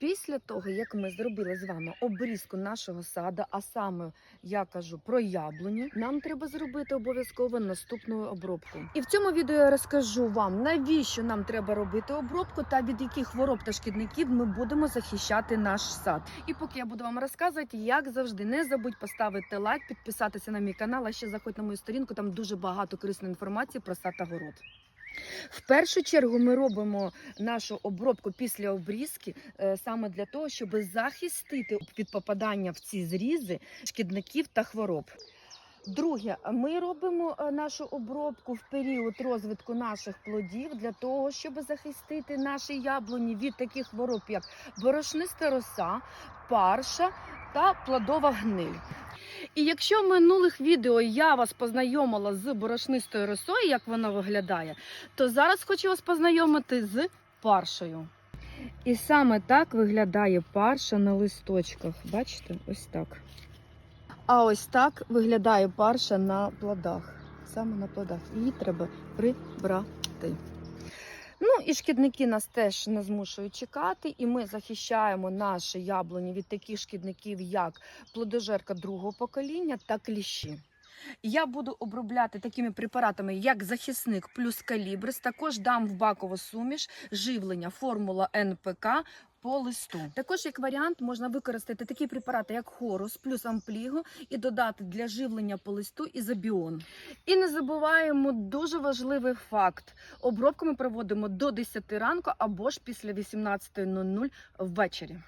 Після того, як ми зробили з вами обрізку нашого саду, а саме я кажу про яблуні, нам треба зробити обов'язково наступну обробку. І в цьому відео я розкажу вам, навіщо нам треба робити обробку та від яких хвороб та шкідників ми будемо захищати наш сад. І поки я буду вам розказувати, як завжди, не забудь поставити лайк, підписатися на мій канал, а ще заходь на мою сторінку. Там дуже багато корисної інформації про сад та город. В першу чергу ми робимо нашу обробку після обрізки е, саме для того, щоб захистити від попадання в ці зрізи шкідників та хвороб. Друге, ми робимо е, нашу обробку в період розвитку наших плодів для того, щоб захистити наші яблуні від таких хвороб, як борошниста роса, парша та плодова гниль. І якщо в минулих відео я вас познайомила з борошнистою росою, як вона виглядає, то зараз хочу вас познайомити з паршею. І саме так виглядає парша на листочках. Бачите, ось так. А ось так виглядає парша на плодах. Саме на плодах. Її треба прибрати. Ну і шкідники нас теж не змушують чекати, і ми захищаємо наші яблуні від таких шкідників, як плодожерка другого покоління та кліщі. Я буду обробляти такими препаратами, як захисник плюс калібрис. Також дам в бакову суміш живлення формула НПК по листу. Також як варіант можна використати такі препарати, як хорус плюс амплігу, і додати для живлення по листу ізобіон. І не забуваємо дуже важливий факт: обробку ми проводимо до 10 ранку або ж після 18.00 ввечері.